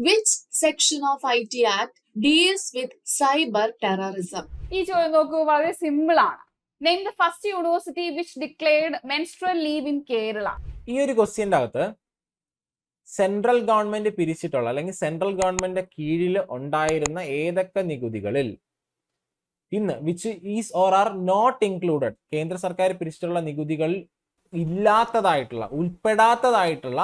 Which of I T act deals with cyber terrorism ഈ ചോദ്യം നോക്കൂ വളരെ സിമ്പിൾ ആണ്. Name the first university which declared menstrual leave in Kerala ഈ ഒരു ക്വസ്റ്റ്യന്റെ അകത്ത് സെൻട്രൽ ഗവൺമെന്റ് പിരിച്ചിട്ടുള്ള അല്ലെങ്കിൽ സെൻട്രൽ ഗവൺമെന്റ് കീഴിൽ ഉണ്ടായിരുന്ന ഏതൊക്കെ നികുതികളിൽ ഇന്ന് which is or are not included കേന്ദ്ര സർക്കാർ പിരിച്ചിട്ടുള്ള നികുതികൾ ഇല്ലാത്തതായിട്ടുള്ള ഉൾപ്പെടാത്തതായിട്ടുള്ള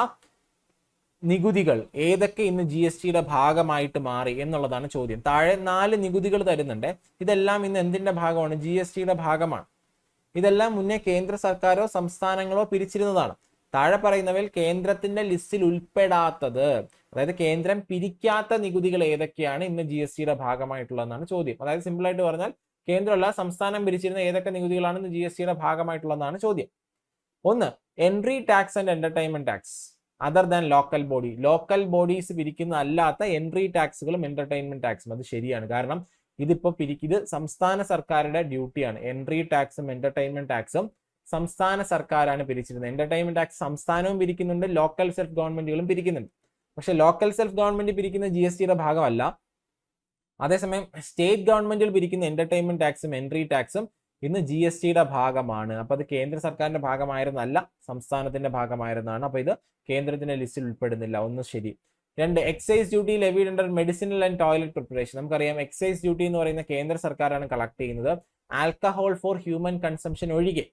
നികുതികൾ ഏതൊക്കെ ഇന്ന് ജി എസ് ടിയുടെ ഭാഗമായിട്ട് മാറി എന്നുള്ളതാണ് ചോദ്യം. താഴെ നാല് നികുതികൾ തരുന്നുണ്ട്. ഇതെല്ലാം ഇന്ന് എന്തിന്റെ ഭാഗമാണ്? ജി എസ് ടിയുടെ ഭാഗമാണ്. ഇതെല്ലാം മുന്നേ കേന്ദ്ര സർക്കാരോ സംസ്ഥാനങ്ങളോ പിരിച്ചിരുന്നതാണ്. താഴെ പറയുന്നവയിൽ കേന്ദ്രത്തിന്റെ ലിസ്റ്റിൽ ഉൾപ്പെടാത്തത് അതായത് കേന്ദ്രം പിരിക്കാത്ത നികുതികൾ ഏതൊക്കെയാണ് ഇന്ന് ജി എസ് ടിയുടെ ഭാഗമായിട്ടുള്ളതെന്നാണ് ചോദ്യം. അതായത് സിമ്പിൾ ആയിട്ട് പറഞ്ഞാൽ കേന്ദ്രമല്ല സംസ്ഥാനം പിരിച്ചിരുന്ന ഏതൊക്കെ നികുതികളാണ് ഇന്ന് ജി എസ് ടിയുടെ ഭാഗമായിട്ടുള്ളതെന്നാണ് ചോദ്യം. ഒന്ന് entry tax and entertainment tax other than local body local bodies പിരിക്കുന്ന അല്ലാത്ത എൻട്രി ടാക്സുകളും എന്റർടൈൻമെന്റ് ടാക്സും അത് ശരിയാണ്. കാരണം ഇതിപ്പോ പിരിക്കിത് സംസ്ഥാന സർക്കാരുടെ ഡ്യൂട്ടിയാണ് എൻട്രി ടാക്സും എന്റർടൈൻമെന്റ് ടാക്സും സംസ്ഥാന സർക്കാരാണ് പിരിച്ചിരുന്നത്. എന്റർടൈൻമെന്റ് ടാക്സ് സംസ്ഥാനവും പിരിക്കുന്നുണ്ട് ലോക്കൽ സെൽഫ് ഗവൺമെന്റുകളും പിരിക്കുന്നുണ്ട്. പക്ഷെ ലോക്കൽ സെൽഫ് ഗവൺമെന്റ് പിരിക്കുന്ന ജി എസ് ടിയുടെ ഭാഗമല്ല. അതേസമയം സ്റ്റേറ്റ് ഗവൺമെന്റുകൾ പിരിക്കുന്ന എന്റർടൈൻമെന്റ് ടാക്സും എൻട്രി ടാക്സും ഇന്ന് ജി എസ് ടിയുടെ ഭാഗമാണ്. അപ്പൊ അത് കേന്ദ്ര സർക്കാരിന്റെ ഭാഗമായിരുന്നല്ല സംസ്ഥാനത്തിന്റെ ഭാഗമായിരുന്നാണ്. അപ്പൊ ഇത് കേന്ദ്രത്തിന്റെ ലിസ്റ്റിൽ ഉൾപ്പെടുന്നില്ല. ഒന്ന് ശരി. രണ്ട് excise duty levied under medicinal and toilet preparation നമുക്കറിയാം എക്സൈസ് ഡ്യൂട്ടി എന്ന് പറയുന്ന കേന്ദ്ര സർക്കാരാണ് കളക്ട് ചെയ്യുന്നത്. ആൽക്കഹോൾ ഫോർ ഹ്യൂമൻ കൺസംഷൻ ഒഴികെ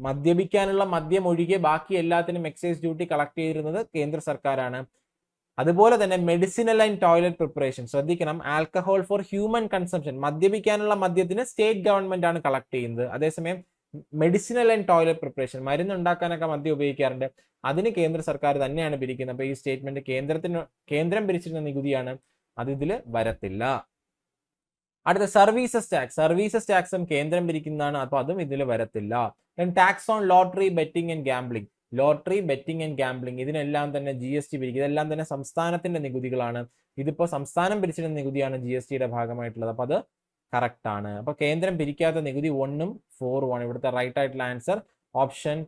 മദ്യപിക്കാനുള്ള മദ്യം ഒഴികെ ബാക്കി എല്ലാത്തിനും എക്സൈസ് ഡ്യൂട്ടി കളക്ട് ചെയ്തിരുന്നത് കേന്ദ്ര സർക്കാരാണ്. അതുപോലെ തന്നെ മെഡിസിനൽ ആൻഡ് ടോയ്ലറ്റ് പ്രിപ്പറേഷൻ ശ്രദ്ധിക്കണം. ആൽക്കഹോൾ ഫോർ ഹ്യൂമൻ കൺസംഷൻ മദ്യപിക്കാനുള്ള മദ്യത്തിന് സ്റ്റേറ്റ് ഗവൺമെന്റ് ആണ് കളക്ട് ചെയ്യുന്നത്. അതേസമയം മെഡിസിനൽ ആൻഡ് ടോയ്ലറ്റ് പ്രിപ്പറേഷൻ മരുന്ന് ഉണ്ടാക്കാനൊക്കെ മദ്യം ഉപയോഗിക്കാറുണ്ട്. അതിന് കേന്ദ്ര സർക്കാർ തന്നെയാണ് പിരിക്കുന്നത്. അപ്പൊ ഈ സ്റ്റേറ്റ്മെന്റ് കേന്ദ്രത്തിന് കേന്ദ്രം പിരിച്ചിരുന്ന നികുതിയാണ് അത് ഇതിൽ വരത്തില്ല. അടുത്ത സർവീസസ് ടാക്സ് സർവീസസ് ടാക്സും കേന്ദ്രം പിരിക്കുന്നതാണ്. അപ്പൊ അതും ഇതിൽ വരത്തില്ല. Tax on lottery betting and gambling lottery betting and gambling ഇതിനെല്ലാം തന്നെ ജി എസ് ടി പിരിക്കും ഇതെല്ലാം തന്നെ സംസ്ഥാനത്തിന്റെ നികുതികളാണ്. ഇതിപ്പോ സംസ്ഥാനം പിരിച്ചിരുന്ന നികുതിയാണ് ജി എസ് ടിയുടെ ഭാഗമായിട്ടുള്ളത്. അപ്പൊ അത് കറക്റ്റ് ആണ്. അപ്പൊ കേന്ദ്രം പിരിക്കാത്ത നികുതി ഒന്നും ഫോറും ആണ് ഇവിടുത്തെ റൈറ്റ് ആയിട്ടുള്ള answer option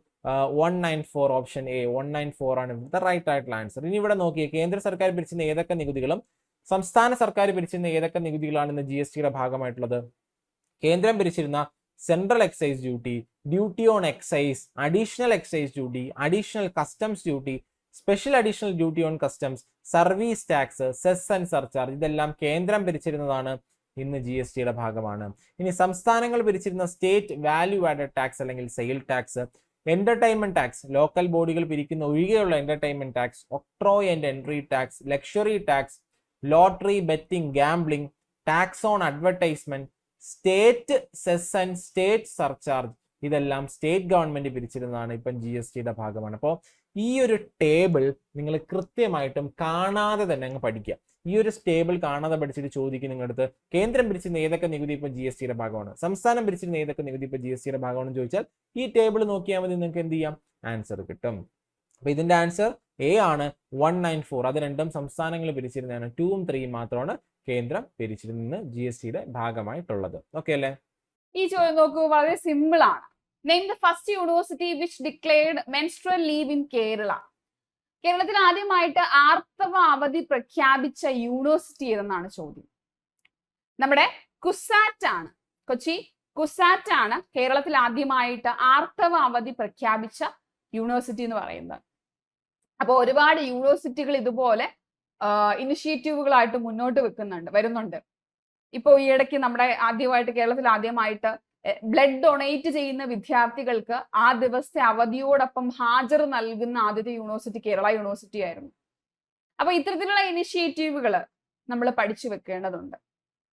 one nine four option A one nine four ആണ് ഇവിടുത്തെ റൈറ്റ് ആയിട്ടുള്ള ആൻസർ ഇനി ഇവിടെ നോക്കിയേ കേന്ദ്ര സർക്കാർ പിരിച്ചിരുന്ന ഏതൊക്കെ നികുതികളും സംസ്ഥാന സർക്കാർ പിരിച്ചിരുന്ന ഏതൊക്കെ നികുതികളാണ് ഇന്ന് ജി എസ് ടിയുടെ ഭാഗമായിട്ടുള്ളത്? കേന്ദ്രം പിരിച്ചിരുന്ന central excise duty duty on excise additional excise duty additional customs duty special additional duty on customs service tax cess and surcharge ഇതെല്ലാം കേന്ദ്രം പിരിച്ചിരുന്നതാണ് ഇന്ന് ജി എസ് ടിയുടെ ഭാഗമാണ്. ഇനി സംസ്ഥാനങ്ങൾ പിരിച്ചിരുന്ന സ്റ്റേറ്റ് വാല്യൂ ആഡഡ് ടാക്സ് അല്ലെങ്കിൽ sale tax entertainment tax local ബോഡികൾ പിരിക്കുന്ന ഒഴികെയുള്ള entertainment tax octroi and entry tax luxury tax lottery betting gambling tax on advertisement state cess and state surcharge. ഇതെല്ലാം സ്റ്റേറ്റ് ഗവൺമെന്റ് പിരിച്ചിരുന്നതാണ് ഇപ്പം ജി എസ് ടിയുടെ ഭാഗമാണ്. അപ്പോൾ ഈ ഒരു ടേബിൾ നിങ്ങൾ കൃത്യമായിട്ടും കാണാതെ തന്നെ അങ്ങ് പഠിക്കുക. ഈ ഒരു ടേബിൾ കാണാതെ പഠിച്ചിട്ട് ചോദിക്കും നിങ്ങളുടെ അടുത്ത് കേന്ദ്രം പിരിച്ചിരുന്ന ഏതൊക്കെ നികുതി ഇപ്പൊ ജി എസ് ടിയുടെ ഭാഗമാണ്? സംസ്ഥാനം പിരിച്ചിരുന്ന ഏതൊക്കെ നികുതി ഇപ്പൊ ജി എസ് ടിയുടെ ഭാഗമാണെന്ന് ചോദിച്ചാൽ ഈ ടേബിൾ നോക്കിയാൽ മതി നിങ്ങൾക്ക് എന്ത് ചെയ്യാം? ആൻസർ കിട്ടും. അപ്പൊ ഇതിന്റെ ആൻസർ എ ആണ്. വൺ നയൻ ഫോർ അത് രണ്ടും സംസ്ഥാനങ്ങൾ പിരിച്ചിരുന്നതാണ്. ടൂവും ത്രീയും മാത്രമാണ് കേന്ദ്രം പിരിച്ചിരുന്ന ജി എസ് ടിയുടെ ഭാഗമായിട്ടുള്ളത്. ഓക്കെ അല്ലേ? ഈ ചോദ്യം നോക്കൂ വളരെ സിമ്പിൾ ആണ്. Name the first university which declared menstrual leave in Kerala കേരളത്തിൽ ആദ്യമായിട്ട് ആർത്തവ അവധി പ്രഖ്യാപിച്ച യൂണിവേഴ്സിറ്റി ഏതെന്നാണ് ചോദ്യം? നമ്മുടെ കുസാറ്റ് ആണ്. കൊച്ചി കുസാറ്റ് ആണ് കേരളത്തിൽ ആദ്യമായിട്ട് ആർത്തവ അവധി പ്രഖ്യാപിച്ച യൂണിവേഴ്സിറ്റി എന്ന് പറയുന്നത്. അപ്പോൾ ഒരുപാട് യൂണിവേഴ്സിറ്റികൾ ഇതുപോലെ ഇനിഷ്യേറ്റീവുകളായിട്ട് മുന്നോട്ട് വെക്കുന്നുണ്ട് വരുന്നുണ്ട്. ഇപ്പോൾ ഈ ഇടയ്ക്ക് നമ്മുടെ ആദ്യമായിട്ട് കേരളത്തിൽ ആദ്യമായിട്ട് ബ്ലഡ് ഡൊണേറ്റ് ചെയ്യുന്ന വിദ്യാർത്ഥികൾക്ക് ആ ദിവസത്തെ അവധിയോടൊപ്പം ഹാജർ നൽകുന്ന ആദ്യത്തെ യൂണിവേഴ്സിറ്റി കേരള യൂണിവേഴ്സിറ്റി ആയിരുന്നു. അപ്പൊ ഇത്തരത്തിലുള്ള ഇനിഷ്യേറ്റീവുകൾ നമ്മൾ പഠിച്ചു വെക്കേണ്ടതുണ്ട്.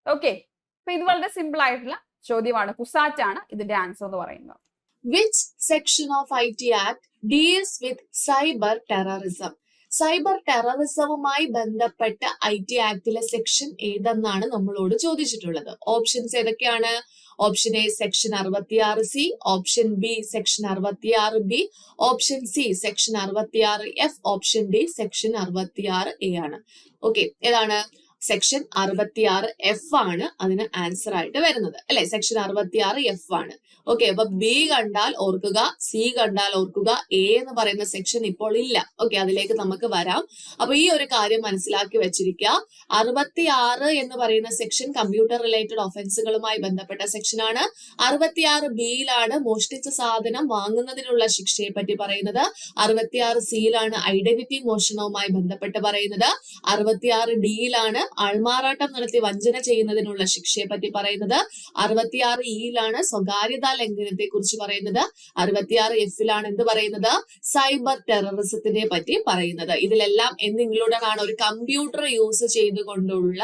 ഓക്കെ അപ്പൊ ഇത് വളരെ സിമ്പിൾ ആയിട്ടുള്ള ചോദ്യമാണ്. കുസാറ്റ് ആണ് ഇതിന്റെ ആൻസർ എന്ന് പറയുന്നത്. Which section of IT Act deals with cyber terrorism cyber ടെററിസവുമായി ബന്ധപ്പെട്ട ഐ ടി ആക്ടിലെ സെക്ഷൻ ഏതെന്നാണ് നമ്മളോട് ചോദിച്ചിട്ടുള്ളത്. ഓപ്ഷൻസ് ഏതൊക്കെയാണ്? ഓപ്ഷൻ എ സെക്ഷൻ അറുപത്തിയാറ് സി ഓപ്ഷൻ ബി സെക്ഷൻ അറുപത്തിയാറ് ബി ഓപ്ഷൻ സി സെക്ഷൻ അറുപത്തിയാറ് എഫ് ഓപ്ഷൻ ഡി സെക്ഷൻ അറുപത്തിയാറ് എ ആണ്. ഓക്കെ ഏതാണ്? സെക്ഷൻ അറുപത്തിയാറ് എഫ് ആണ് അതിന് ആൻസർ ആയിട്ട് വരുന്നത്. അല്ലെ? സെക്ഷൻ അറുപത്തിയാറ് എഫ് ആണ്. ഓക്കെ അപ്പൊ ബി കണ്ടാൽ ഓർക്കുക സി കണ്ടാൽ ഓർക്കുക എ എന്ന് പറയുന്ന സെക്ഷൻ ഇപ്പോൾ ഇല്ല. ഓക്കെ അതിലേക്ക് നമുക്ക് വരാം. അപ്പൊ ഈ ഒരു കാര്യം മനസ്സിലാക്കി വെച്ചിരിക്കുക. അറുപത്തിയാറ് എന്ന് പറയുന്ന സെക്ഷൻ കമ്പ്യൂട്ടർ റിലേറ്റഡ് ഒഫൻസുകളുമായി ബന്ധപ്പെട്ട സെക്ഷനാണ് അറുപത്തിയാറ് ബിയിലാണ് മോഷ്ടിച്ച സാധനം വാങ്ങുന്നതിനുള്ള ശിക്ഷയെ പറ്റി പറയുന്നത്. അറുപത്തിയാറ് സിയിലാണ് ഐഡന്റിറ്റി മോഷണവുമായി ബന്ധപ്പെട്ട് പറയുന്നത്. അറുപത്തിയാറ് ഡിയിലാണ് ആൾമാറാട്ടം നടത്തി വഞ്ചന ചെയ്യുന്നതിനുള്ള ശിക്ഷയെ പറ്റി പറയുന്നത് അറുപത്തിയാറ് ഇയിലാണ് സ്വകാര്യതാ ലംഘനത്തെ കുറിച്ച് പറയുന്നത്. അറുപത്തിയാറ് എഫിലാണ് എന്ത് പറയുന്നത്? സൈബർ ടെററിസത്തിനെ പറ്റി പറയുന്നത്. ഇതിലെല്ലാം എന്തെങ്കിലുമാണ് ഒരു കമ്പ്യൂട്ടർ യൂസ് ചെയ്തുകൊണ്ടുള്ള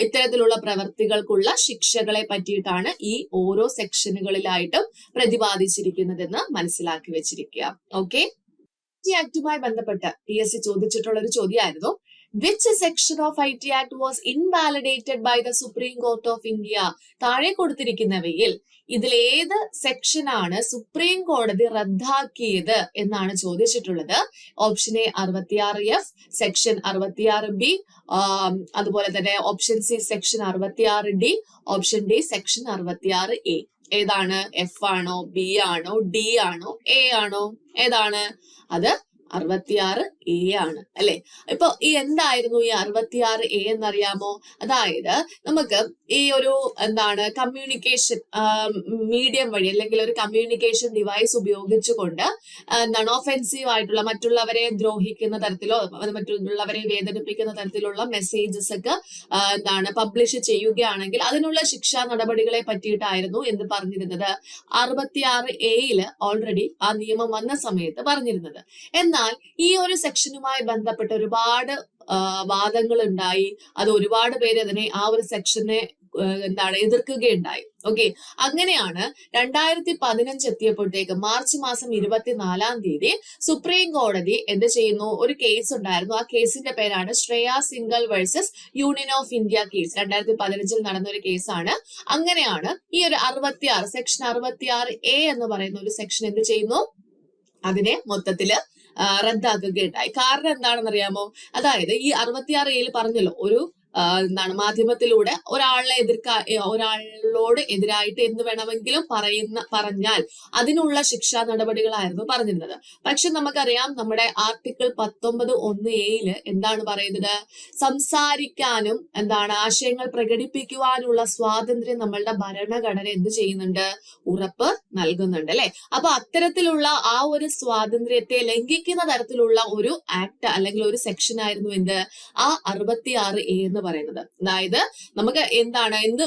ഇത്തരത്തിലുള്ള പ്രവർത്തികൾക്കുള്ള ശിക്ഷകളെ പറ്റിയിട്ടാണ് ഈ ഓരോ സെക്ഷനുകളിലായിട്ടും പ്രതിപാദിച്ചിരിക്കുന്നതെന്ന് മനസ്സിലാക്കി വെച്ചിരിക്കുക. ഓക്കെ ആക്ടുമായി ബന്ധപ്പെട്ട് പി എസ് സി ചോദിച്ചിട്ടുള്ള ഒരു ചോദ്യമായിരുന്നു. Which section of I T act was invalidated by the supreme court of India താഴെ കൊടുത്തിരിക്കുന്നവയിൽ ഇതിലേത് സെക്ഷനാണ് സുപ്രീം കോടതി റദ്ദാക്കിയത് എന്നാണ് ചോദിച്ചിട്ടുള്ളത്. ഓപ്ഷൻ എ അറുപത്തിയാറ് എഫ് സെക്ഷൻ അറുപത്തിയാറ് ബി അതുപോലെ തന്നെ ഓപ്ഷൻ സി സെക്ഷൻ അറുപത്തിയാറ് ഡി ഓപ്ഷൻ ഡി സെക്ഷൻ അറുപത്തിയാറ് എ ഏതാണ് എഫ് ആണോ ബി ആണോ ഡി ആണോ എ ആണോ? ഏതാണ്? അത് അറുപത്തിയാറ് എ ആണ് അല്ലെ? ഇപ്പൊ ഈ എന്തായിരുന്നു ഈ അറുപത്തിയാറ് എ എന്നറിയാമോ? അതായത് നമുക്ക് ഈ ഒരു എന്താണ് കമ്മ്യൂണിക്കേഷൻ മീഡിയം വഴി അല്ലെങ്കിൽ ഒരു കമ്മ്യൂണിക്കേഷൻ ഡിവൈസ് ഉപയോഗിച്ചുകൊണ്ട് എന്താണ് ഒഫെൻസീവ് ആയിട്ടുള്ള മറ്റുള്ളവരെ ദ്രോഹിക്കുന്ന തരത്തിലോ മറ്റുള്ളവരെ വേദനിപ്പിക്കുന്ന തരത്തിലുള്ള മെസ്സേജസ് ഒക്കെ എന്താണ് പബ്ലിഷ് ചെയ്യുകയാണെങ്കിൽ അതിനുള്ള ശിക്ഷാ നടപടികളെ പറ്റിയിട്ടായിരുന്നു എന്ന് പറഞ്ഞിരുന്നത്. അറുപത്തിയാറ് എയിൽ ഓൾറെഡി ആ നിയമം വന്ന സമയത്ത് പറഞ്ഞിരുന്നത്. എന്നാൽ ഈ ഒരു സെക്ഷനുമായി ബന്ധപ്പെട്ട് ഒരുപാട് വാദങ്ങൾ ഉണ്ടായി അത് ഒരുപാട് പേര് അതിനെ ആ ഒരു സെക്ഷനെ എന്താണ് എതിർക്കുകയുണ്ടായി. ഓക്കെ. അങ്ങനെയാണ് രണ്ടായിരത്തി പതിനഞ്ച് എത്തിയപ്പോഴത്തേക്ക് മാർച്ച് മാസം ഇരുപത്തിനാലാം തീയതി സുപ്രീം കോടതി എന്ത് ചെയ്യുന്നു? ഒരു കേസ് ഉണ്ടായിരുന്നു. ആ കേസിന്റെ പേരാണ് Shreya Singhal versus union of India case. രണ്ടായിരത്തി പതിനഞ്ചിൽ നടന്ന ഒരു കേസാണ് അങ്ങനെയാണ് ഈ ഒരു അറുപത്തിയാറ് സെക്ഷൻ അറുപത്തിയാറ് എ എന്ന് പറയുന്ന ഒരു സെക്ഷൻ എന്ത് ചെയ്യുന്നു? അതിനെ മൊത്തത്തിൽ റദ്ദാക്കുകയുണ്ടായി. കാരണം എന്താണെന്ന് അറിയാമോ അതായത് ഈ അറുപത്തിയാറ് എയിൽ പറഞ്ഞല്ലോ ഒരു എന്താണ് മാധ്യമത്തിലൂടെ ഒരാളെ എതിർക്കാ ഒരാളോട് എതിരായിട്ട് എന്ത് വേണമെങ്കിലും പറയുന്ന പറഞ്ഞാൽ അതിനുള്ള ശിക്ഷാ നടപടികളായിരുന്നു പറഞ്ഞിരുന്നത്. പക്ഷെ നമുക്കറിയാം നമ്മുടെ ആർട്ടിക്കിൾ പത്തൊമ്പത് ഒന്ന് എയിൽ എന്താണ് പറയുന്നത്? സംസാരിക്കാനും എന്താണ് ആശയങ്ങൾ പ്രകടിപ്പിക്കുവാനുള്ള സ്വാതന്ത്ര്യം നമ്മളുടെ ഭരണഘടന എന്ത് ചെയ്യുന്നുണ്ട്? ഉറപ്പ് നൽകുന്നുണ്ട് അല്ലെ? അപ്പൊ അത്തരത്തിലുള്ള ആ ഒരു സ്വാതന്ത്ര്യത്തെ ലംഘിക്കുന്ന തരത്തിലുള്ള ഒരു ആക്ട് അല്ലെങ്കിൽ ഒരു സെക്ഷൻ ആയിരുന്നു എന്ത്? ആ അറുപത്തിയാറ് എ എന്ന് പറയുന്നത്. അതായത് നമുക്ക് എന്താണ് എന്ത്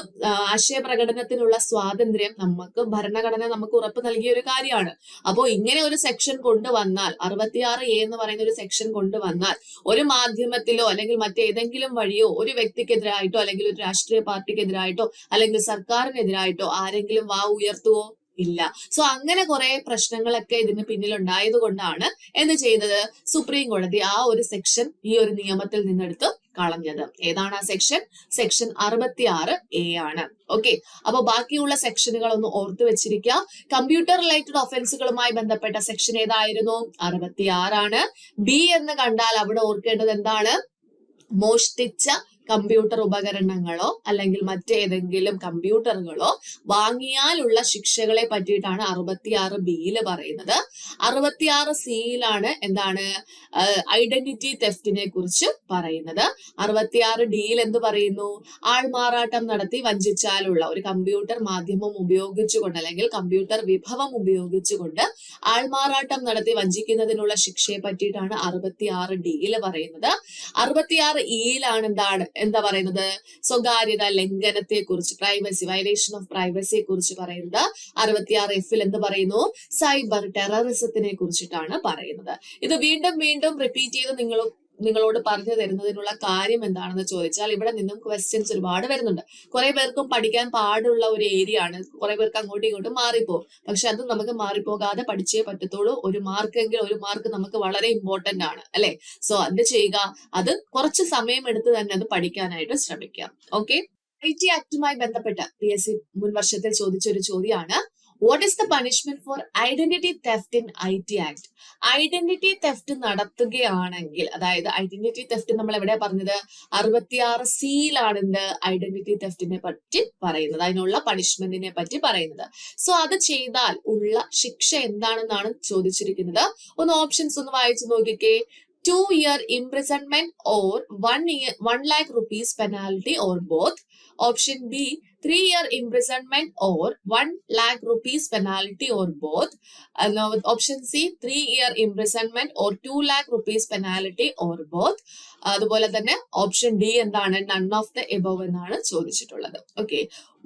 ആശയ ആശയപ്രകടനത്തിനുള്ള സ്വാതന്ത്ര്യം നമുക്ക് ഭരണഘടന നമുക്ക് ഉറപ്പ് നൽകിയ ഒരു കാര്യമാണ്. അപ്പോ ഇങ്ങനെ ഒരു സെക്ഷൻ കൊണ്ടുവന്നാൽ അറുപത്തിയാറ് എ എന്ന് പറയുന്ന ഒരു സെക്ഷൻ കൊണ്ടുവന്നാൽ ഒരു മാധ്യമത്തിലോ അല്ലെങ്കിൽ മറ്റേതെങ്കിലും വഴിയോ ഒരു വ്യക്തിക്കെതിരായിട്ടോ അല്ലെങ്കിൽ ഒരു രാഷ്ട്രീയ പാർട്ടിക്കെതിരായിട്ടോ അല്ലെങ്കിൽ സർക്കാരിനെതിരായിട്ടോ ആരെങ്കിലും വാ ഉയർത്തുവോ? ഇല്ല. സോ അങ്ങനെ കുറെ പ്രശ്നങ്ങളൊക്കെ ഇതിന് പിന്നിലുണ്ടായത് കൊണ്ടാണ് എന്ത് ചെയ്യുന്നത്? സുപ്രീം കോടതി ആ ഒരു സെക്ഷൻ ഈ ഒരു നിയമത്തിൽ നിന്നെടുത്ത് കളഞ്ഞത്. ഏതാണ് ആ സെക്ഷൻ സെക്ഷൻ അറുപത്തി ആറ് എ ആണ്. ഓക്കെ അപ്പൊ ബാക്കിയുള്ള സെക്ഷനുകൾ ഒന്ന് ഓർത്തു വെച്ചിരിക്കുക കമ്പ്യൂട്ടർ റിലേറ്റഡ് ഒഫൻസുകളുമായി ബന്ധപ്പെട്ട സെക്ഷൻ ഏതായിരുന്നു? അറുപത്തി ആറാണ് ബി എന്ന് കണ്ടാൽ അവിടെ ഓർക്കേണ്ടത് എന്താണ്? മോഷ്ടിച്ച കമ്പ്യൂട്ടർ ഉപകരണങ്ങളോ അല്ലെങ്കിൽ മറ്റേതെങ്കിലും കമ്പ്യൂട്ടറുകളോ വാങ്ങിയാലുള്ള ശിക്ഷകളെ പറ്റിയിട്ടാണ് അറുപത്തിയാറ് ബിയിൽ പറയുന്നത്. അറുപത്തിയാറ് സിയിലാണ് എന്താണ് ഐഡന്റിറ്റി തെഫ്റ്റിനെ കുറിച്ച് പറയുന്നത്. അറുപത്തിയാറ് ഡിയിൽ എന്ത് പറയുന്നു? ആൾമാറാട്ടം നടത്തി വഞ്ചിച്ചാലുള്ള ഒരു കമ്പ്യൂട്ടർ മാധ്യമം ഉപയോഗിച്ചുകൊണ്ട് അല്ലെങ്കിൽ കമ്പ്യൂട്ടർ വിഭവം ഉപയോഗിച്ചുകൊണ്ട് ആൾമാറാട്ടം നടത്തി വഞ്ചിക്കുന്നതിനുള്ള ശിക്ഷയെ പറ്റിയിട്ടാണ് അറുപത്തിയാറ് ഡിയിൽ പറയുന്നത്. അറുപത്തിയാറ് ഇയിലാണ് എന്താണ് എന്താ പറയുന്നത്? സ്വകാര്യത ലംഘനത്തെ കുറിച്ച് പ്രൈവസി വയലേഷൻ ഓഫ് പ്രൈവസിയെ കുറിച്ച് പറയുന്നത്. അറുപത്തിയാറ് എഫിൽ എന്ത് പറയുന്നു? സൈബർ ടെററിസത്തിനെ കുറിച്ചിട്ടാണ് പറയുന്നത്. ഇത് വീണ്ടും വീണ്ടും റിപ്പീറ്റ് ചെയ്ത് നിങ്ങൾ നിങ്ങളോട് പറഞ്ഞു തരുന്നതിനുള്ള കാര്യം എന്താണെന്ന് ചോദിച്ചാൽ ഇവിടെ നിന്നും ക്വസ്റ്റ്യൻസ് ഒരുപാട് വരുന്നുണ്ട്. കുറെ പേർക്കും പഠിക്കാൻ പാടുള്ള ഒരു ഏരിയ ആണ്. കുറെ പേർക്ക് അങ്ങോട്ടും ഇങ്ങോട്ടും മാറിപ്പോകും പക്ഷെ അത് നമുക്ക് മാറിപ്പോകാതെ പഠിച്ചേ പറ്റത്തുള്ളൂ. ഒരു മാർക്കെങ്കിൽ ഒരു മാർക്ക് നമുക്ക് വളരെ ഇമ്പോർട്ടന്റ് ആണ്. അല്ലെ? സോ അത് ചെയ്യുക. അത് കുറച്ച് സമയം എടുത്ത് തന്നെ അത് പഠിക്കാനായിട്ട് ശ്രമിക്കാം. ഓക്കെ ഐ ടി ആക്ടുമായി ബന്ധപ്പെട്ട പി എസ് സി മുൻ വർഷത്തിൽ ചോദിച്ച ഒരു ചോദ്യമാണ്. What is the punishment for identity theft in I T act identity theft നടത്തുകയാണെങ്കിൽ അതായത് ഐഡന്റിറ്റി തെഫ്റ്റ് നമ്മൾ എവിടെ പറഞ്ഞത്? അറുപത്തിയാറ് സിയിലാണ് എന്ത് ഐഡന്റിറ്റി തെഫ്റ്റിനെ പറ്റി പറയുന്നത്. അതിനുള്ള പണിഷ്മെന്റിനെ പറ്റി പറയുന്നത്. സോ അത് ചെയ്താൽ ഉള്ള ശിക്ഷ എന്താണെന്നാണ് ചോദിച്ചിരിക്കുന്നത്? ഒന്ന് ഓപ്ഷൻസ് ഒന്ന് വായിച്ചു നോക്കിക്കേ. Two year imprisonment or one year one lakh rupees penalty or both option B three year imprisonment or one lakh rupees penalty or both option C three year imprisonment or two lakh rupees penalty or both അതുപോലെ തന്നെ option D എന്താണ്? None of the above എന്നാണ് ചോദിച്ചിട്ടുള്ളത്. Okay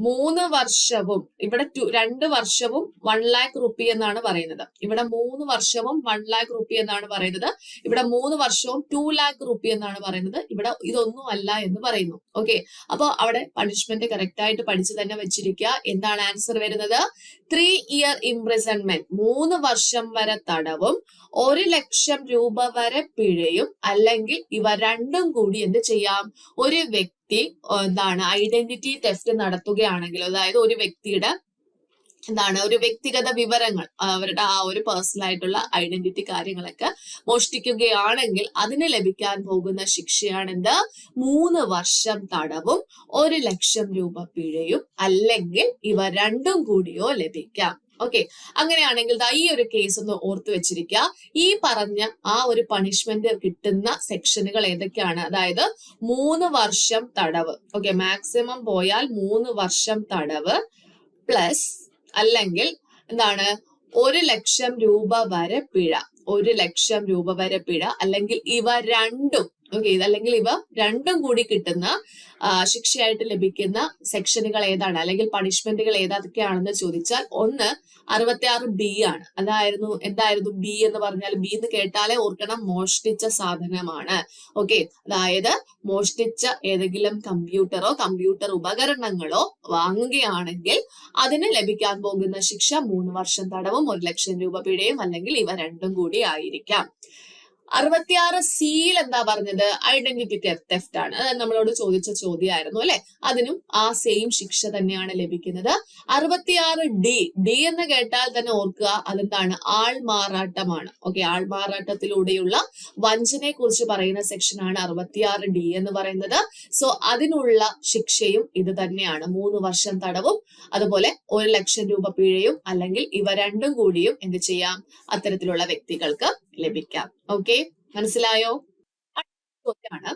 മൂന്ന് വർഷവും ഇവിടെ to രണ്ട് വർഷവും വൺ ലാക്ക് റുപ്പി എന്നാണ് പറയുന്നത്. ഇവിടെ മൂന്ന് വർഷവും വൺ ലാക്ക് റുപ്പി എന്നാണ് പറയുന്നത്. ഇവിടെ മൂന്ന് വർഷവും ടു ലാക്ക് റുപ്പി എന്നാണ് പറയുന്നത്. ഇവിടെ ഇതൊന്നും അല്ല എന്ന് പറയുന്നു. ഓക്കെ അപ്പൊ അവിടെ പണിഷ്മെന്റ് കറക്റ്റ് ആയിട്ട് പഠിച്ചു തന്നെ വെച്ചിരിക്കുക എന്താണ് ആൻസർ വരുന്നത്? ത്രീ ഇയർ ഇംപ്രിസൺമെന്റ് മൂന്ന് വർഷം വരെ തടവും ഒരു ലക്ഷം രൂപ വരെ പിഴയും അല്ലെങ്കിൽ ഇവ രണ്ടും കൂടി എന്ത് ചെയ്യാം? ഒരു വ്യക്തി എന്താണ് ഐഡന്റിറ്റി ടെസ്റ്റ് നടത്തുകയാണെങ്കിൽ അതായത് ഒരു വ്യക്തിയുടെ എന്താണ് ഒരു വ്യക്തിഗത വിവരങ്ങൾ അവരുടെ ആ ഒരു പേഴ്സണൽ ആയിട്ടുള്ള ഐഡന്റിറ്റി കാര്യങ്ങളൊക്കെ മോഷ്ടിക്കുകയാണെങ്കിൽ അതിന് ലഭിക്കാൻ പോകുന്ന ശിക്ഷയാണെന്ത്? മൂന്ന് വർഷം തടവും ഒരു ലക്ഷം രൂപ പിഴയും അല്ലെങ്കിൽ ഇവ രണ്ടും കൂടിയോ ലഭിക്കാം. ഓക്കെ അങ്ങനെയാണെങ്കിൽ ഈ ഒരു കേസ് ഒന്ന് ഓർത്തു വെച്ചിരിക്കുക ഈ പറഞ്ഞ ആ ഒരു പണിഷ്മെന്റ് കിട്ടുന്ന സെക്ഷനുകൾ ഏതൊക്കെയാണ്? അതായത് മൂന്ന് വർഷം തടവ്. ഓക്കെ മാക്സിമം പോയാൽ മൂന്ന് വർഷം തടവ് പ്ലസ് അല്ലെങ്കിൽ എന്താണ്? ഒരു ലക്ഷം രൂപ വരെ പിഴ. ഒരു ലക്ഷം രൂപ വരെ പിഴ. അല്ലെങ്കിൽ ഇവ രണ്ടും ഓക്കെ അല്ലെങ്കിൽ ഇവ രണ്ടും കൂടി കിട്ടുന്ന ശിക്ഷയായിട്ട് ലഭിക്കുന്ന സെക്ഷനുകൾ ഏതാണ്? അല്ലെങ്കിൽ പണിഷ്മെന്റുകൾ ഏതൊക്കെയാണെന്ന് ചോദിച്ചാൽ ഒന്ന് അറുപത്തി ആറ് ബി ആണ്. അതായിരുന്നു എന്തായിരുന്നു ബി എന്ന് പറഞ്ഞാൽ ബി എന്ന് കേട്ടാലേ ഓർക്കണം മോഷ്ടിച്ച സാധനമാണ്. ഓക്കെ അതായത് മോഷ്ടിച്ച ഏതെങ്കിലും കമ്പ്യൂട്ടറോ കമ്പ്യൂട്ടർ ഉപകരണങ്ങളോ വാങ്ങുകയാണെങ്കിൽ അതിന് ലഭിക്കാൻ പോകുന്ന ശിക്ഷ മൂന്ന് വർഷം തടവും ഒരു ലക്ഷം രൂപ പിഴയും അല്ലെങ്കിൽ ഇവ രണ്ടും കൂടി ആയിരിക്കാം. അറുപത്തിയാറ് സിയിൽ എന്താ പറഞ്ഞത്? ഐഡന്റിറ്റി തെഫ്റ്റ് ആണ്. നമ്മളോട് ചോദിച്ച ചോദ്യമായിരുന്നു അല്ലെ? അതിനും ആ സെയിം ശിക്ഷ തന്നെയാണ് ലഭിക്കുന്നത്. അറുപത്തിയാറ് ഡി ഡി എന്ന് കേട്ടാൽ തന്നെ ഓർക്കുക അതെന്താണ്? ആൾമാറാട്ടമാണ്. ഓക്കെ ആൾമാറാട്ടത്തിലൂടെയുള്ള വഞ്ചനയെ കുറിച്ച് പറയുന്ന സെക്ഷനാണ് അറുപത്തിയാറ് ഡി എന്ന് പറയുന്നത്. സോ അതിനുള്ള ശിക്ഷയും ഇത് തന്നെയാണ്. മൂന്ന് വർഷം തടവും അതുപോലെ ഒരു ലക്ഷം രൂപ പിഴയും അല്ലെങ്കിൽ ഇവ രണ്ടും കൂടിയും എന്ത് ചെയ്യാം? അത്തരത്തിലുള്ള വ്യക്തികൾക്ക് ലഭിക്കാം. ഓക്കെ മനസ്സിലായോ? ചോദ്യമാണ്.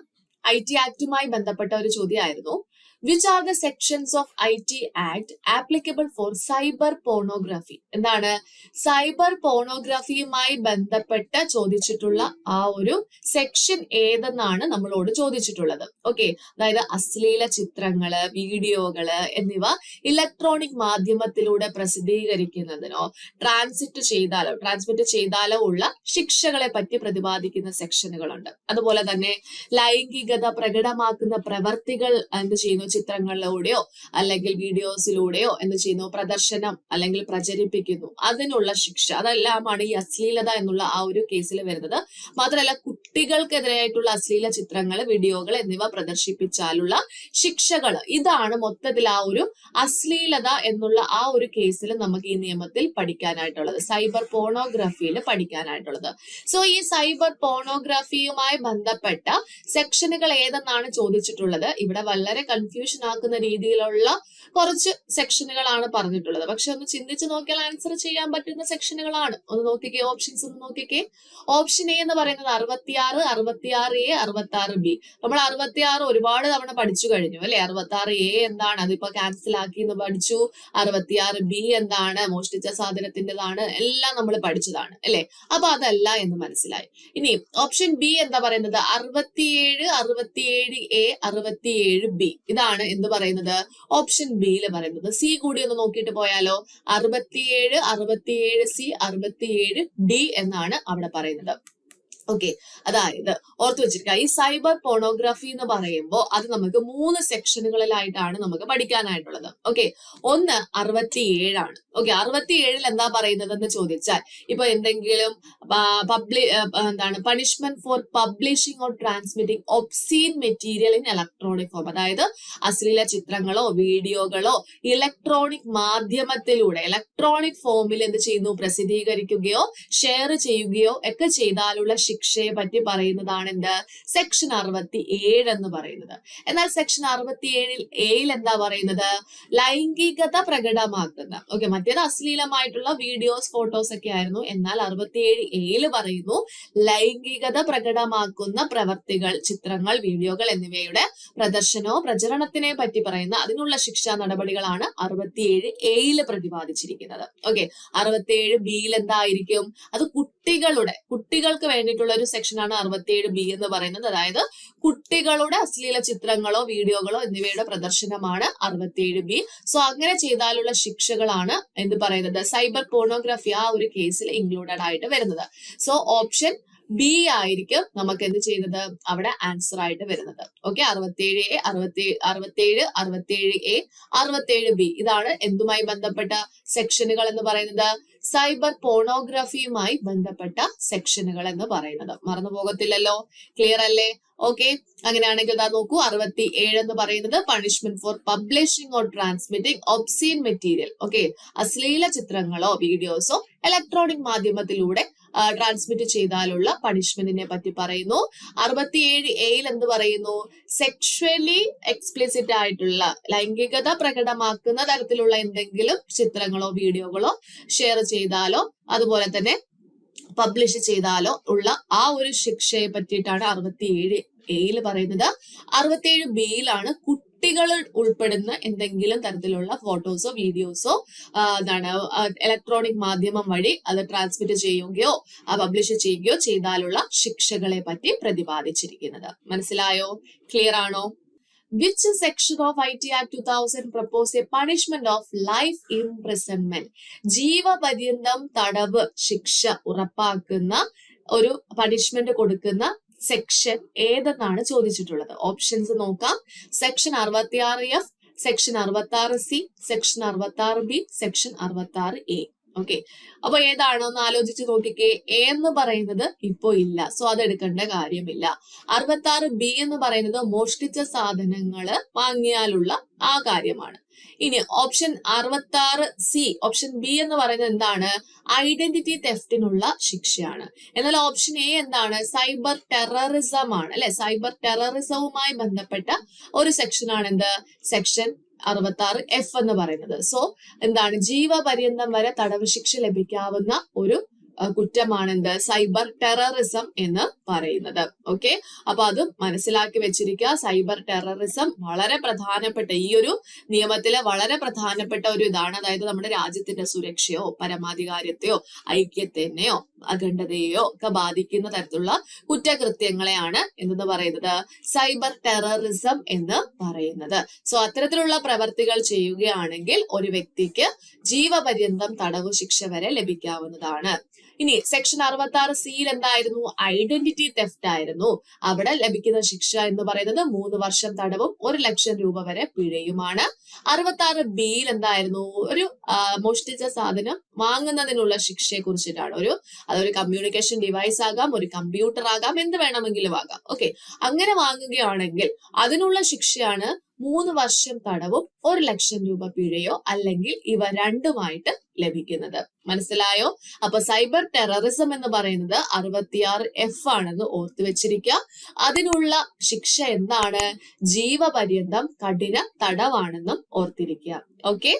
ഐ ടി ആക്ടുമായി ബന്ധപ്പെട്ട ഒരു ചോദ്യമായിരുന്നു. Which are the sections of I T act applicable for cyber pornography എന്താണ്? സൈബർ പോണോഗ്രാഫിയുമായി ബന്ധപ്പെട്ട് ചോദിച്ചിട്ടുള്ള ആ ഒരു സെക്ഷൻ ഏതെന്നാണ് നമ്മളോട് ചോദിച്ചിട്ടുള്ളത്. ഓക്കെ അതായത് അശ്ലീല ചിത്രങ്ങൾ വീഡിയോകൾ എന്നിവ ഇലക്ട്രോണിക് മാധ്യമത്തിലൂടെ പ്രസിദ്ധീകരിക്കുന്നതിനോ ട്രാൻസിറ്റ് ചെയ്താലോ ട്രാൻസ്മിറ്റ് ചെയ്താലോ ഉള്ള ശിക്ഷകളെ പറ്റി പ്രതിപാദിക്കുന്ന സെക്ഷനുകളുണ്ട് അതുപോലെ തന്നെ ലൈംഗികത പ്രകടമാക്കുന്ന പ്രവർത്തികൾ എന്ത് ചെയ്യുന്നു? ചിത്രങ്ങളിലൂടെയോ അല്ലെങ്കിൽ വീഡിയോസിലൂടെയോ എന്ത് ചെയ്യുന്നു? പ്രദർശനം അല്ലെങ്കിൽ പ്രചരിപ്പിക്കുന്നു. അതിനുള്ള ശിക്ഷ. അതെല്ലാമാണ് ഈ അശ്ലീലത എന്നുള്ള ആ ഒരു കേസിൽ വരുന്നത്. മാത്രമല്ല കുട്ടികൾക്കെതിരായിട്ടുള്ള അശ്ലീല ചിത്രങ്ങൾ വീഡിയോകൾ എന്നിവ പ്രദർശിപ്പിച്ചാലുള്ള ശിക്ഷകൾ ഇതാണ് മൊത്തത്തിൽ ആ ഒരു അശ്ലീലത എന്നുള്ള ആ ഒരു കേസിൽ നമുക്ക് ഈ നിയമത്തിൽ പഠിക്കാനായിട്ടുള്ളത്. സൈബർ പോണോഗ്രഫിയിൽ പഠിക്കാനായിട്ടുള്ളത്. സോ ഈ സൈബർ പോണോഗ്രാഫിയുമായി ബന്ധപ്പെട്ട സെക്ഷനുകൾ ഏതെന്നാണ് ചോദിച്ചിട്ടുള്ളത്? ഇവിടെ വളരെ കൺഫ്യൂഷൻ ആക്കുന്ന രീതിയിലുള്ള കുറച്ച് സെക്ഷനുകളാണ് പറഞ്ഞിട്ടുള്ളത്. പക്ഷെ ഒന്ന് ചിന്തിച്ച് നോക്കിയാൽ ആൻസർ ചെയ്യാൻ പറ്റുന്ന സെക്ഷനുകളാണ് ഒന്ന് നോക്കിക്കേ ഓപ്ഷൻസ് ഒന്ന് നോക്കിക്കേ. ഓപ്ഷൻ എ എന്ന് പറയുന്നത് അറുപത്തിയാറ് അറുപത്തിയാറ് എ അറുപത്തി ബി നമ്മൾ അറുപത്തിയാറ് ഒരുപാട് തവണ പഠിച്ചു കഴിഞ്ഞു അല്ലെ? അറുപത്തി എ എന്താണ്? അതിപ്പോ ക്യാൻസൽ ആക്കി എന്ന് പഠിച്ചു. അറുപത്തിയാറ് ബി എന്താണ്? മോഷ്ടിച്ച സാധനത്തിന്റെതാണ്. എല്ലാം നമ്മൾ പഠിച്ചതാണ് അല്ലെ? അപ്പൊ അതല്ല എന്ന് മനസ്സിലായി. ഇനി ഓപ്ഷൻ ബി എന്താ പറയുന്നത്? അറുപത്തിയേഴ് അറുപത്തിയേഴ് എ അറുപത്തിയേഴ് ബി ഇതാണ് എന്ത് പറയുന്നത്? ഓപ്ഷൻ ബിയിൽ പറയുന്നത്. സി കൂടി ഒന്ന് നോക്കിയിട്ട് പോയാലോ? അറുപത്തിയേഴ് അറുപത്തിയേഴ് സി അറുപത്തിയേഴ് ഡി എന്നാണ് അവിടെ പറയുന്നത്. ഓക്കെ അതായത് ഓർത്തു വെച്ചിരിക്കുക ഈ സൈബർ പോണോഗ്രാഫി എന്ന് പറയുമ്പോൾ അത് നമുക്ക് മൂന്ന് സെക്ഷനുകളിലായിട്ടാണ് നമുക്ക് പഠിക്കാനായിട്ടുള്ളത്. ഓക്കെ ഒന്ന് അറുപത്തിയേഴാണ്. ഓക്കെ അറുപത്തിയേഴിൽ എന്താ പറയുന്നത് എന്ന് ചോദിച്ചാൽ ഇപ്പൊ എന്തെങ്കിലും പബ്ലി എന്താണ് punishment for publishing or transmitting obscene material in electronic form അതായത് അശ്ലീല ചിത്രങ്ങളോ വീഡിയോകളോ ഇലക്ട്രോണിക് മാധ്യമത്തിലൂടെ ഇലക്ട്രോണിക് ഫോമിൽ എന്ത് ചെയ്യുന്നു? പ്രസിദ്ധീകരിക്കുകയോ ഷെയർ ചെയ്യുകയോ ഒക്കെ ചെയ്താലുള്ള ശിക്ഷയെ പറ്റി പറയുന്നതാണ് എന്ത്? സെക്ഷൻ അറുപത്തി ഏഴ് എന്ന് പറയുന്നത്. എന്നാൽ സെക്ഷൻ അറുപത്തി ഏഴിൽ എയിൽ എന്താ പറയുന്നത്? ലൈംഗികത പ്രകടമാക്കുന്ന. ഓക്കെ മറ്റേത് അശ്ലീലമായിട്ടുള്ള വീഡിയോസ് ഫോട്ടോസ് ഒക്കെ ആയിരുന്നു. എന്നാൽ അറുപത്തിയേഴ് എയിൽ പറയുന്നു ലൈംഗികത പ്രകടമാക്കുന്ന പ്രവർത്തികൾ ചിത്രങ്ങൾ വീഡിയോകൾ എന്നിവയുടെ പ്രദർശനവും പ്രചരണത്തിനെ പറ്റി പറയുന്ന അതിനുള്ള ശിക്ഷാ നടപടികളാണ് അറുപത്തിയേഴ് എയിൽ പ്രതിപാദിച്ചിരിക്കുന്നത്. ഓക്കെ അറുപത്തിയേഴ് ബിയിൽ എന്തായിരിക്കും? അത് കുട്ടികളുടെ കുട്ടികൾക്ക് വേണ്ടിയിട്ടുള്ള ഒരു സെക്ഷനാണ് അറുപത്തിയേഴ് ബി എന്ന് പറയുന്നത്. അതായത് കുട്ടികളുടെ അശ്ലീല ചിത്രങ്ങളോ വീഡിയോകളോ എന്നിവയുടെ പ്രദർശനമാണ് അറുപത്തിയേഴ് ബി സോ അങ്ങനെ ചെയ്താലുള്ള ശിക്ഷകളാണ് എന്ത് പറയുന്നത്? സൈബർ പോർണോഗ്രാഫി ആ ഒരു കേസിൽ ഇൻക്ലൂഡഡ് ആയിട്ട് വരുന്നത്. സോ ഓപ്ഷൻ ബി ആയിരിക്കും നമുക്ക് എന്ത് ചെയ്യുന്നത്? അവിടെ ആൻസർ ആയിട്ട് വരുന്നത്. ഓക്കെ അറുപത്തിയേഴ് എ അറുപത്തി അറുപത്തിയേഴ് അറുപത്തിയേഴ് എ അറുപത്തിയേഴ് ബി ഇതാണ് എന്തുമായി ബന്ധപ്പെട്ട സെക്ഷനുകൾ എന്ന് പറയുന്നത്? സൈബർ പോണോഗ്രാഫിയുമായി ബന്ധപ്പെട്ട സെക്ഷനുകൾ എന്ന് പറയുന്നത്. മറന്നു പോകത്തില്ലല്ലോ ക്ലിയർ അല്ലേ? ഓക്കെ അങ്ങനെയാണെങ്കിൽ ഇതാ നോക്കൂ. അറുപത്തി ഏഴ് എന്ന് പറയുന്നത് punishment for publishing or transmitting obscene material okay അശ്ലീല ചിത്രങ്ങളോ വീഡിയോസോ ഇലക്ട്രോണിക് മാധ്യമത്തിലൂടെ ട്രാൻസ്മിറ്റ് ചെയ്താലുള്ള പണിഷ്മെന്റിനെ പറ്റി പറയുന്നു. അറുപത്തിയേഴ് എയിൽ എന്ത് പറയുന്നു? സെക്ഷലി എക്സ്പ്ലിസിറ്റ് ആയിട്ടുള്ള ലൈംഗികത പ്രകടമാക്കുന്ന തരത്തിലുള്ള എന്തെങ്കിലും ചിത്രങ്ങളോ വീഡിയോകളോ ഷെയർ ചെയ്താലോ അതുപോലെ തന്നെ പബ്ലിഷ് ചെയ്താലോ ഉള്ള ആ ഒരു ശിക്ഷയെ പറ്റിയിട്ടാണ് അറുപത്തിയേഴ് എയിൽ പറയുന്നത്. അറുപത്തിയേഴ് ബിയിലാണ് കുട്ടികൾ ഉൾപ്പെടുന്ന എന്തെങ്കിലും തരത്തിലുള്ള ഫോട്ടോസോ വീഡിയോസോ എന്താണ് ഇലക്ട്രോണിക് മാധ്യമം വഴി അത് ട്രാൻസ്മിറ്റ് ചെയ്യുകയോ പബ്ലിഷ് ചെയ്യുകയോ ചെയ്താലുള്ള ശിക്ഷകളെ പറ്റി പ്രതിപാദിച്ചിരിക്കുന്നത്. മനസ്സിലായോ? ക്ലിയർ ആണോ? Which section of I T act two thousand propose a punishment of life imprisonment ജീവപര്യന്തം തടവ് ശിക്ഷ ഉറപ്പാക്കുന്ന ഒരു പണിഷ്മെന്റ് കൊടുക്കുന്ന സെക്ഷൻ ഏതെന്നാണ് ചോദിച്ചിട്ടുള്ളത്? ഓപ്ഷൻസ് നോക്കാം. സെക്ഷൻ അറുപത്തി ആറ് എഫ് സെക്ഷൻ അറുപത്തി ആറ് സി സെക്ഷൻ അറുപത്തി ആറ് ബി സെക്ഷൻ അറുപത്തി ആറ് എ ഓക്കെ അപ്പൊ ഏതാണെന്ന് ആലോചിച്ച് നോക്കിക്കേ. എ എന്ന് പറയുന്നത് ഇപ്പോ ഇല്ല. സോ അത് എടുക്കേണ്ട കാര്യമില്ല. അറുപത്തി ആറ് ബി എന്ന് പറയുന്നത് മോഷ്ടിച്ച സാധനങ്ങൾ വാങ്ങിയാലുള്ള ആ കാര്യമാണ്. ഇനി ഓപ്ഷൻ അറുപത്തി ആറ് സി ഓപ്ഷൻ ബി എന്ന് പറയുന്നത് എന്താണ്? ഐഡന്റിറ്റി തെഫ്റ്റിനുള്ള ശിക്ഷയാണ്. എന്നാൽ ഓപ്ഷൻ എ എന്താണ്? സൈബർ ടെററിസം ആണ്. അല്ലെ? സൈബർ ടെററിസവുമായി ബന്ധപ്പെട്ട ഒരു സെക്ഷൻ ആണ് എന്ത്? സെക്ഷൻ അറുപത്തി ആറ് എഫ് എന്ന് പറയുന്നത്. സോ എന്താണ്? ജീവപര്യന്തം വരെ തടവ് ശിക്ഷ ലഭിക്കാവുന്ന ഒരു കുറ്റമാണ് കുറ്റമാണെന്ത്? സൈബർ ടെററിസം എന്ന് പറയുന്നത്. ഓക്കെ അപ്പൊ അത് മനസ്സിലാക്കി വെച്ചിരിക്കുക. സൈബർ ടെററിസം വളരെ പ്രധാനപ്പെട്ട ഈ ഒരു നിയമത്തിലെ വളരെ പ്രധാനപ്പെട്ട ഒരു ഇതാണ്. അതായത് നമ്മുടെ രാജ്യത്തിന്റെ സുരക്ഷയോ പരമാധികാരത്തെയോ ഐക്യത്തിനെയോ അഖണ്ഡതയെയോ ഒക്കെ ബാധിക്കുന്ന തരത്തിലുള്ള കുറ്റകൃത്യങ്ങളെയാണ് എന്തെന്ന് പറയുന്നത്? സൈബർ ടെററിസം എന്ന് പറയുന്നത്. സോ അത്തരത്തിലുള്ള പ്രവർത്തികൾ ചെയ്യുകയാണെങ്കിൽ ഒരു വ്യക്തിക്ക് ജീവപര്യന്തം തടവു ശിക്ഷ വരെ ലഭിക്കാവുന്നതാണ്. ഇനി സെക്ഷൻ അറുപത്തി ആറ് സിയിൽ എന്തായിരുന്നു? ഐഡന്റിറ്റി തെഫ്റ്റ് ആയിരുന്നു. അവിടെ ലഭിക്കുന്ന ശിക്ഷ എന്ന് പറയുന്നത് മൂന്ന് വർഷം തടവും ഒരു ലക്ഷം രൂപ വരെ പിഴയുമാണ്. അറുപത്തി ആറ് ബിയിൽ എന്തായിരുന്നു? ഒരു മോഷ്ടിച്ച സാധനം വാങ്ങുന്നതിനുള്ള ശിക്ഷയെ കുറിച്ചിട്ടാണ്. ഒരു അതൊരു കമ്മ്യൂണിക്കേഷൻ ഡിവൈസ് ആകാം ഒരു കമ്പ്യൂട്ടർ ആകാം എന്ത് വേണമെങ്കിലും ആകാം. ഓക്കെ അങ്ങനെ വാങ്ങുകയാണെങ്കിൽ അതിനുള്ള ശിക്ഷയാണ് മൂന്ന് വർഷം തടവും ഒരു ലക്ഷം രൂപ പിഴയോ അല്ലെങ്കിൽ ഇവ രണ്ടുമായിട്ട് ലഭിക്കുന്നത്. മനസ്സിലായോ? അപ്പൊ സൈബർ ടെററിസം എന്ന് പറയുന്നത് അറുപത്തിയാറ് എഫ് ആണെന്ന് ഓർത്തു വെച്ചിരിക്കുക. അതിനുള്ള ശിക്ഷ എന്താണ്? ജീവപര്യന്തം കഠിന തടവാണെന്നും ഓർത്തിരിക്കുക. ഓക്കെ